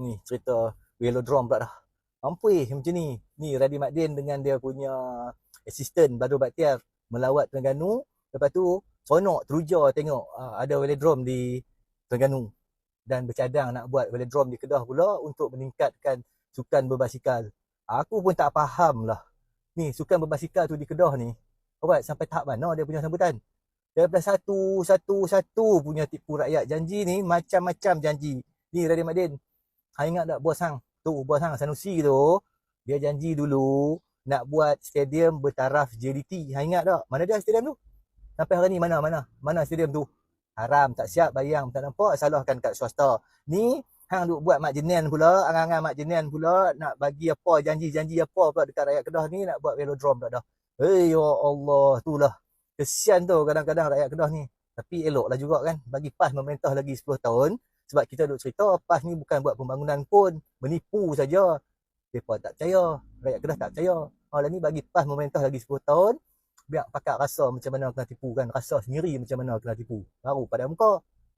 Ni cerita velodrome pula dah. Ampui macam ni. Ni Radhi Makdin dengan dia punya assistant Badrul Baktiar melawat Terengganu. Lepas tu seronok teruja tengok uh, ada velodrome di Terengganu. Dan bercadang nak buat velodrome di Kedah pula untuk meningkatkan sukan berbasikal. Aku pun tak faham lah. Ni sukan berbasikal tu di Kedah ni. Alright, sampai tahap mana dia punya sambutan? Daripada satu, satu, satu punya tipu rakyat. Janji ni macam-macam janji. Ni Radhi Madin. Ha ingat tak bos hang? Tu bos hang Sanusi tu. Dia janji dulu nak buat stadium bertaraf JDT. Ha ingat tak? Mana dia stadium tu? Sampai hari ni mana? Mana? Mana stadium tu? Haram, tak siap, bayang, tak nampak. Salahkan kat swasta. Ni hang duk buat mak jenian pula. Angan-angan mak jenian pula. Nak bagi apa, janji-janji apa pula dekat rakyat Kedah ni. Nak buat velodrome tak dah. Hei, ya Allah. Itulah. Kesian tu kadang-kadang rakyat Kedah ni. Tapi eloklah juga kan. Bagi PAS memerintah lagi 10 tahun. Sebab kita duk cerita PAS ni bukan buat pembangunan pun. Menipu saja. Mereka tak percaya. Rakyat Kedah tak percaya. Kalau ni bagi PAS memerintah lagi 10 tahun. Biar pakak rasa macam mana kena tipu kan. Rasa sendiri macam mana kena tipu. Baru pada muka.